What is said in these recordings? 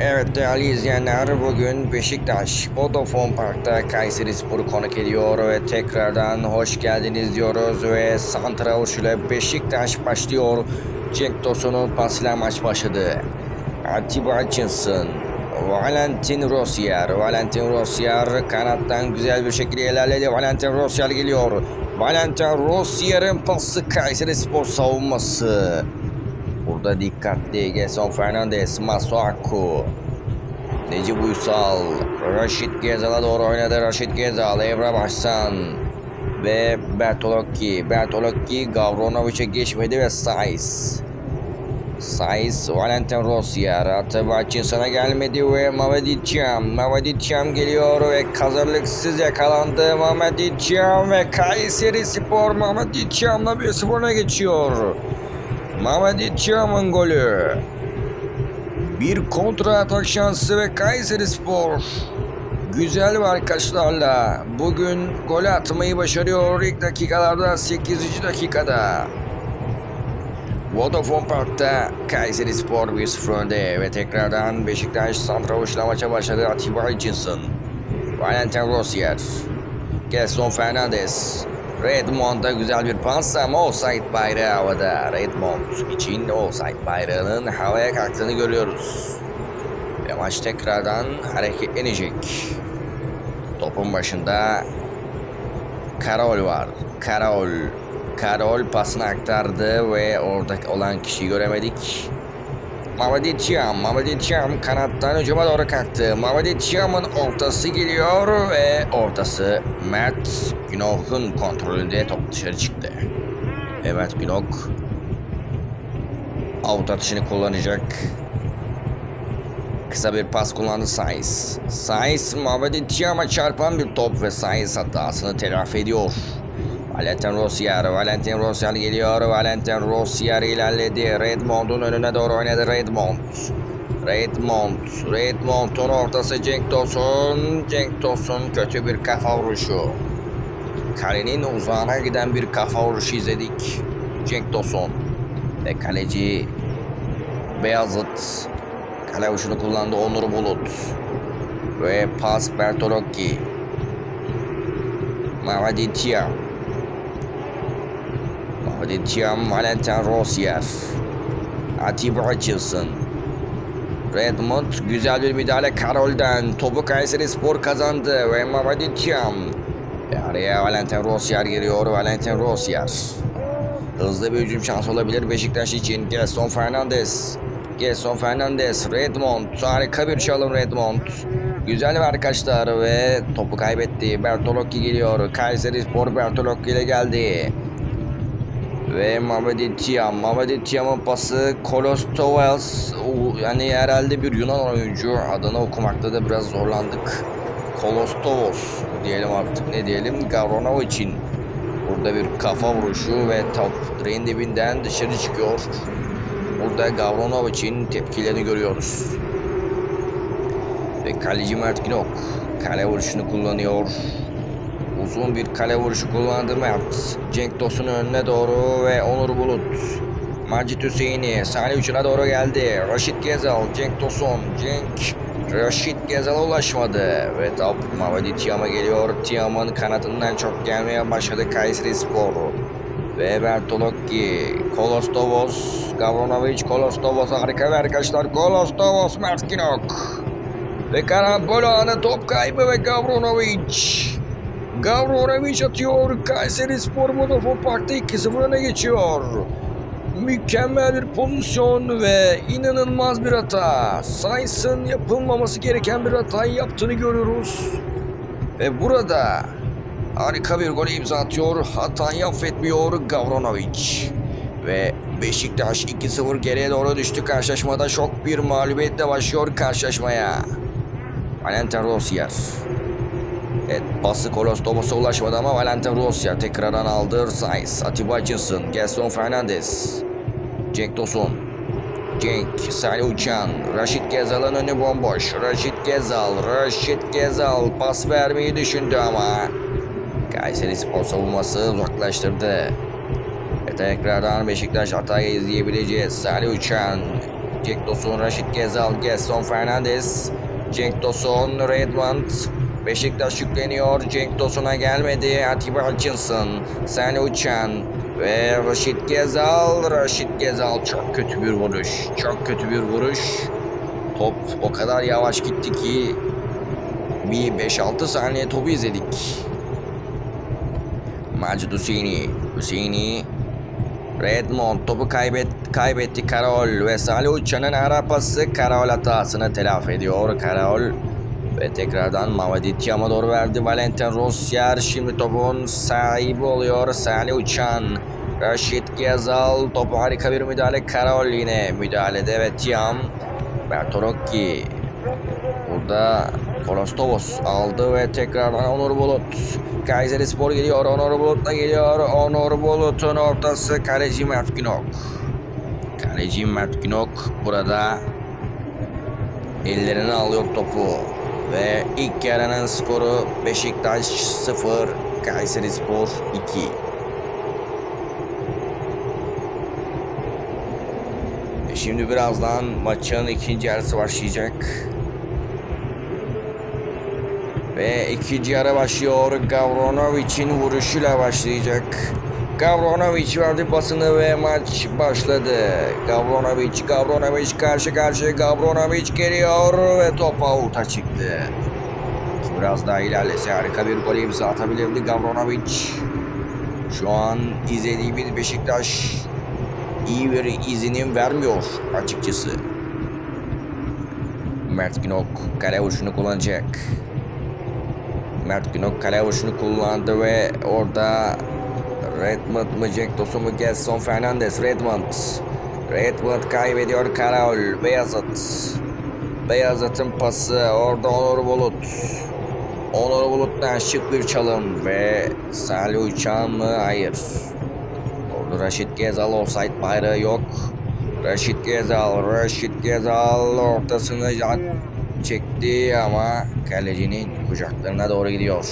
Evet değerli izleyenler bugün Beşiktaş Vodafone Park'ta Kayseri Spor'u konuk ediyor ve tekrardan hoş geldiniz diyoruz ve Santra ile Beşiktaş başlıyor. Cenk Tosun'un pasıyla maç başladı. Atiba Hutchinson, Valentin Rossier, Valentin Rossier kanattan güzel bir şekilde ilerledi. Valentin Rossier geliyor. Valentin Rossier'in pası Kayseri Spor savunması. Burada dikkatli Gerson Fernandez, Masuaku, Necip Uysal, Raşit Gezal'a doğru oynadı. Raşit Gezal, Evra Başsan ve Bertolocchi. Bertolocchi Gavronovic'e geçmedi ve Saiz. Saiz, Valentin Rossier, Atabaç'ın sana gelmedi ve Mehmet Çam. Mehmet Çam geliyor ve kazanlıksız yakalandı. Mehmet Çam ve Kayseri Spor Mehmet Çam'la 1-0'a geçiyor. Mehmet Çam'ın golü. Bir kontra atak şansı ve Kayseri Spor güzel arkadaşlarla bugün gol atmayı başarıyor ilk dakikalarda 8. dakikada. Vodafone Park'ta Kayseri Spor 1-0 önde ve tekrardan Beşiktaş Santravuç'la maça başladı Atiba Hutchinson, Valentin Rossier, Gelson Fernandez, Redmond'a güzel bir pas ama offside bayrağı havada. Redmond için offside bayrağının havaya kalktığını görüyoruz. Ve maç tekrardan hareketlenecek. Topun başında Karol var. Karol. Karol pasını aktardı ve orada olan kişiyi göremedik. Mehmet Çam kanattan hücuma doğru kalktı. Mehmet Çam'ın ortası geliyor ve ortası Mert Günok'un kontrolünde top dışarı çıktı. Evet Günok out atışını kullanacak. Kısa bir pas kullandı. Saiz Mehmet Çam'a çarpan bir top ve Saiz hatasını telafi ediyor. Valentin Rossier, Valentin Rossier geliyor. Valentin Rossier ilerledi. Redmond'un önüne doğru oynadı Redmond. Redmond, Redmond'un ortası Cenk Tosun. Cenk Tosun kötü bir kafa vuruşu. Kalenin uzağına giden bir kafa vuruşu izledik. Cenk Tosun ve kaleci Beyazıt kale vuruşunu kullandı Onur Bulut. Ve pas Bertolocchi. Mehmet Tiam, Valentin Rossier. Atiba Hutchinson. Redmond güzel bir müdahale Karol'den. Topu Kayseri Spor kazandı ve. Ve araya Valentin Rossier giriyor. Valentin Rossier. Hızlı bir hücum şansı olabilir Beşiktaş için. Gelson Fernandez. Gelson Fernandez. Redmond. Harika bir çalım Redmond. Güzel bir arkadaşlar ve topu kaybetti. Bertolocchi geliyor. Kayseri Spor Bertolocchi ile geldi. Ve Mehmet Tiam. Mehmet Tiam'ın pası Kolostovas. Yani herhalde bir Yunan oyuncu. Adını okumakta da biraz zorlandık. Kolostovos diyelim artık ne diyelim. Gavronovic'in Burada bir kafa vuruşu ve top direğin dibinden dışarı çıkıyor. Burada Gavronovic'in tepkilerini görüyoruz. Ve kaleci Mert Günok kale vuruşunu kullanıyor. Uzun bir kale vuruşu kullandı Mert. Cenk Tosun'un önüne doğru ve Onur Bulut. Macit Hüseyin'i sahne ucuna doğru geldi. Raşit Gezal, Cenk Tosun, Cenk Raşit Gezal'a ulaşmadı ve top Mavadi Tiam'a geliyor. Tiam'ın kanatından çok gelmeye başladı Kayseri Spor. Ve Bertolocchi, Kolostovos, Gavronovic, Kolostovos harika bir arkadaşlar. Kolostovos, Mert Günok. Ve karambol anı top kaybı ve Gavronovic. Gavronovic atıyor. Kayseri Spor Vodafone Park'ta 2-0 öne geçiyor. Mükemmel bir pozisyon ve inanılmaz bir hata. Sainz'ın yapılmaması gereken bir hatayı yaptığını görüyoruz. Ve burada harika bir gol imza atıyor. Hatayı affetmiyor Gavronovic. Ve Beşiktaş 2-0 geriye doğru düştü. Karşılaşmada şok bir mağlubiyetle başlıyor karşılaşmaya. Valentin Rossier. Evet pası Kolostovos'a ulaşmadı ama Valentin Rossier tekrardan aldı. Saiz, Atiba Hutchinson, Gelson Fernandez, Cenk Tosun, Cenk, Salih Uçan, Raşit Gezal'ın önü bomboş. Raşit Gezal, Raşit Gezal pas vermeyi düşündü ama Kayseri Spor savunması uzaklaştırdı. Ve tekrardan Beşiktaş hatayı izleyebileceğiz. Salih Uçan, Cenk Tosun, Raşit Gezal, Gerson Fernandes. Cenk Tosun, Redmond. Beşiktaş yükleniyor. Cenk Tosun'a gelmedi. Atiba Hutchinson, Sani Uçan ve Raşit Gezal. Raşit Gezal çok kötü bir vuruş. Çok kötü bir vuruş. Top o kadar yavaş gitti ki bir 5-6 saniye topu izledik. Macit Hüseyini. Hüseyini. Redmond topu kaybet, kaybetti Karol ve Salih Uçan'ın ara pası Karol hatasını telafi ediyor. Karol ve tekrardan Mavadi Tiam'a doğru verdi. Valentin Rossier şimdi topun sahibi oluyor. Salih Uçan. Raşit Gezal topu harika bir müdahale. Karol yine müdahalede ve Tiam. Bertorokki Burada Kolostovos aldı ve tekrardan Onur Bulut. Kayseri Spor geliyor. Onur Bulut da geliyor. Onur Bulut'un ortası kaleci Mert Günok. Kaleci Mert Günok burada ellerine alıyor topu. Ve ilk yarının skoru Beşiktaş 0, Kayseri Spor 2. E Şimdi birazdan maçın ikinci yarısı başlayacak. Ve ikinci yarı başlıyor. Gavronovic'in vuruşuyla başlayacak. Gavronovic verdi pasını ve maç başladı. Gavronovic, Gavronovic karşı karşıya Gavronovic geliyor ve top out'a çıktı. Biraz daha ilerlese harika bir gol imza atabilirdi Gavronovic. Şu an izlediğimiz Beşiktaş iyi bir izlenim vermiyor açıkçası. Mert Günok kale vuruşunu kullanacak. Mert Günok kale vuruşunu kullandı ve orada Redmond mı Jack Tosun mu Gelson Fernandes Redmond Redmond kaybediyor Karol Beyazıt Beyazıt'ın pası orada Onur Bulut Onur Bulut'tan şık bir çalım ve Salih Uçan mı? Hayır. Orada Raşit Gezal offside bayrağı yok. Raşit Gezal, Raşit Gezal ortasını çekti ama kalecinin kucaklarına doğru gidiyor.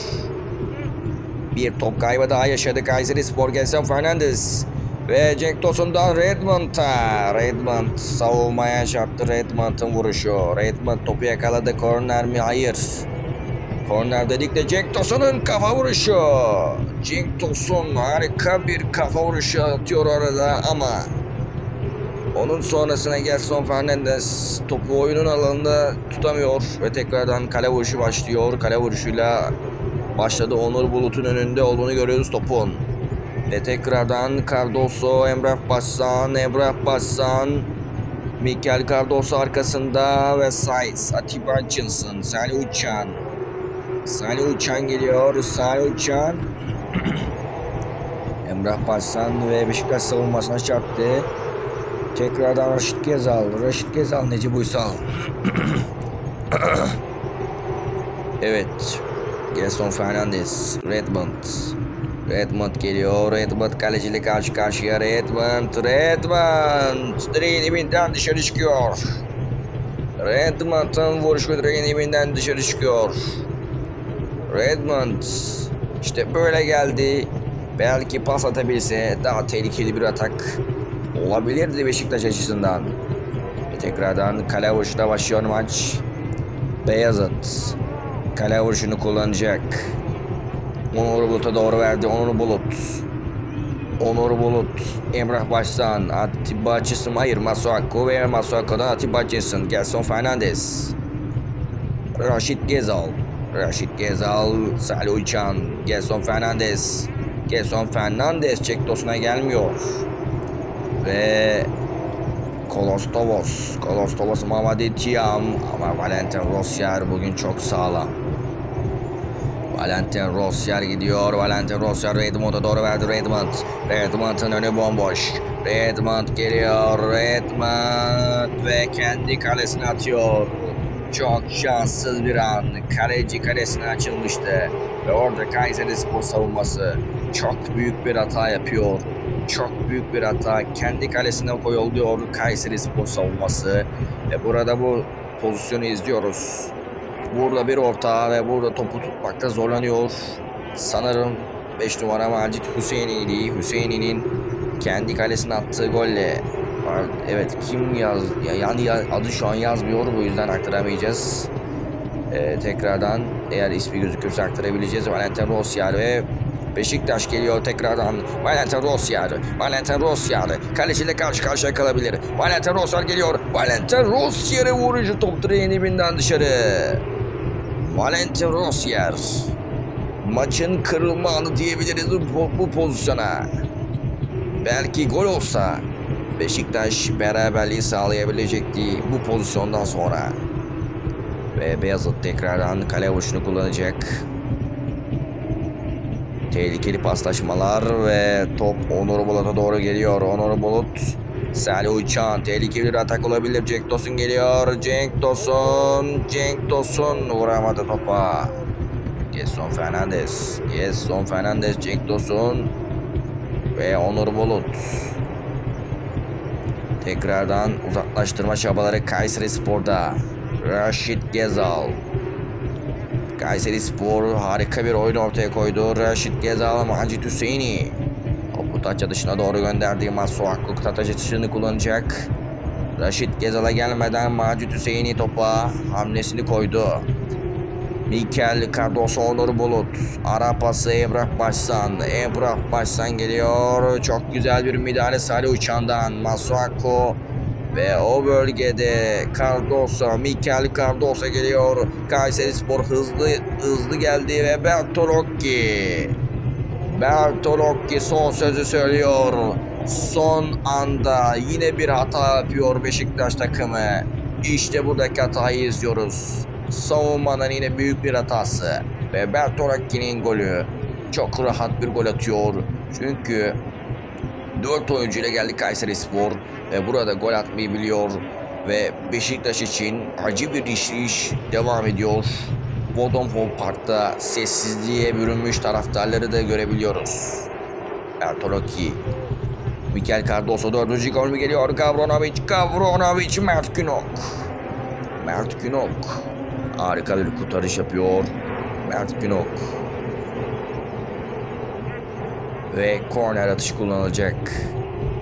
Bir top kaybı daha yaşadı Kayseri Spor Gelson Fernandes. Ve Cenk Tosun'dan Redmond'a. Redmond savunmaya çarptı Redmond'ın vuruşu. Redmond topu yakaladı. Korner mi? Hayır. Korner dedik de Cenk Tosun'un kafa vuruşu. Cenk Tosun harika bir kafa vuruşu atıyor orada ama onun sonrasına Gerson Fernandes topu oyunun alanında tutamıyor ve tekrardan kale vuruşu başlıyor. Kale vuruşuyla başladı. Onur Bulut'un önünde olduğunu görüyoruz topun. Ve tekrardan Cardoso, Emrah Bassan, Emrah Bassan, Mikel Cardoso arkasında ve Saiz, Atiba Hutchinson, Salih Uçan. Salih Uçan geliyor. Salih Uçan. Emrah Bassan ve Beşiktaş savunmasına çarptı. Tekrardan Raşit Gezal. Raşit Gezal Necip Uysal. evet. Gerson Fernandes. Redmond. Redmond geliyor. Redmond kaleciyle karşı karşıya. Redmond. Redmond. Direğin dibinden dışarı çıkıyor. Redmond'ın vuruşu direğin dibinden dışarı çıkıyor. Redmond. işte böyle geldi. Belki pas atabilse daha tehlikeli bir atak olabilirdi Beşiktaş açısından. Ve tekrardan kale vuruşuna başlıyor maç. Beyazıt kale vuruşunu kullanacak. Onur Bulut'a doğru verdi. Onur Bulut. Onur Bulut. Emrah Başsan. Atiba Açısın. Hayır Masuaku ve Masuaku'dan Atiba Açısın. Gelson Fernandes. Raşit Gezal. Raşit Gezal. Salih Uçan. Gelson Fernandes. Gelson Fernandes çek dosuna gelmiyor. Ve Kolostovos. Kolostovos Mamadi Tiam ama Valentin Rossier bugün çok sağlam. Valentin Rossier gidiyor. Valentin Rossier Redmond'a doğru verdi Redmond. Redmond'ın önü bomboş. Redmond geliyor. Redmond ve kendi kalesine atıyor. Çok şanssız bir an. Kaleci kalesine açılmıştı. Ve orada Kayseri Spor savunması çok büyük bir hata yapıyor. Çok büyük bir hata. Kendi kalesine koyuluyor Kayseri Spor savunması. Ve burada bu pozisyonu izliyoruz. Burada bir orta ve burada topu tutmakta zorlanıyor. Sanırım 5 numara Macit Hüseyin'iydi. Hüseyin'in kendi kalesine attığı golle Evet kim yaz ya- yani ya- adı şu an yazmıyor bu yüzden aktaramayacağız. Ee, tekrardan eğer ismi gözükürse aktarabileceğiz. Valentin Rosyar ve Beşiktaş geliyor tekrardan. Valentin Rosyar. Valentin Rosyar. Kaleciyle karşı karşıya kalabilir. Valentin Rosyar geliyor. Valentin Rosyar'ı vurucu top direğin dibinden dışarı. Valentin Rosyar. Maçın kırılma anı diyebiliriz bu, bu pozisyona. Belki gol olsa Beşiktaş beraberliği sağlayabilecekti bu pozisyondan sonra. Ve Beyazıt tekrardan kale vuruşunu kullanacak. Tehlikeli paslaşmalar ve top Onur Bulut'a doğru geliyor. Onur Bulut, Salih Uçan tehlikeli bir atak olabilir. Cenk Tosun geliyor. Cenk Tosun, Cenk Tosun vuramadı topa. Gerson Fernandez, Gerson Fernandez, Cenk Tosun ve Onur Bulut. Tekrardan uzaklaştırma çabaları Kayseri Spor'da. Raşit Gezal. Kayseri Spor harika bir oyun ortaya koydu. Raşit Gezal, Macit Hüseyin'i. Taç dışına doğru gönderdiği Masuaku taç atışını kullanacak. Raşit Gezal'a gelmeden Macit Hüseyin'i topa hamlesini koydu. Mikel Cardoso Onur Bulut. Ara pası Emrah Başsan. Emrah Başsan geliyor. Çok güzel bir müdahale Salih Uçan'dan. Masuako. Ve o bölgede Cardoso, Mikel Cardoso geliyor. Kayseri Spor hızlı hızlı geldi ve Bertolocchi. Bertolocchi son sözü söylüyor. Son anda yine bir hata yapıyor Beşiktaş takımı. İşte buradaki hatayı izliyoruz. Savunmanın yine büyük bir hatası. Ve Bertolocchi'nin golü. Çok rahat bir gol atıyor. Çünkü 4 oyuncuyla geldi Kayseri Spor ve burada gol atmayı biliyor ve Beşiktaş için acı bir işleyiş devam ediyor. Vodafone Park'ta sessizliğe bürünmüş taraftarları da görebiliyoruz. Ertolaki, Mikel Cardoso dördüncü gol mü geliyor? Gavronovic, Gavronovic, Mert Günok. Mert Günok harika bir kurtarış yapıyor. Mert Günok ve korner atışı kullanılacak.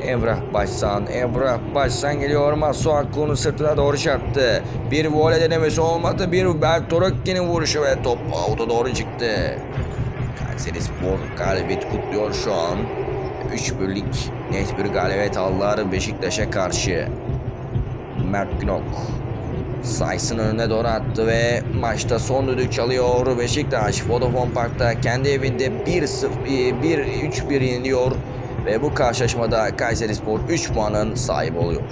Emrah Başsan, Emrah Başsan geliyor Masuaku'nun sırtına doğru çarptı. Bir voley denemesi olmadı. Bir Bertorokki'nin vuruşu ve top avuta doğru çıktı. Kayseri Spor galibiyet kutluyor şu an. 3 birlik net bir galibiyet aldılar Beşiktaş'a karşı. Mert Günok Sayısın önüne doğru attı ve maçta son düdük çalıyor. Beşiktaş Vodafone Park'ta kendi evinde 1-0 1-3-1 yeniliyor ve bu karşılaşmada Kayserispor 3 puanın sahibi oluyor.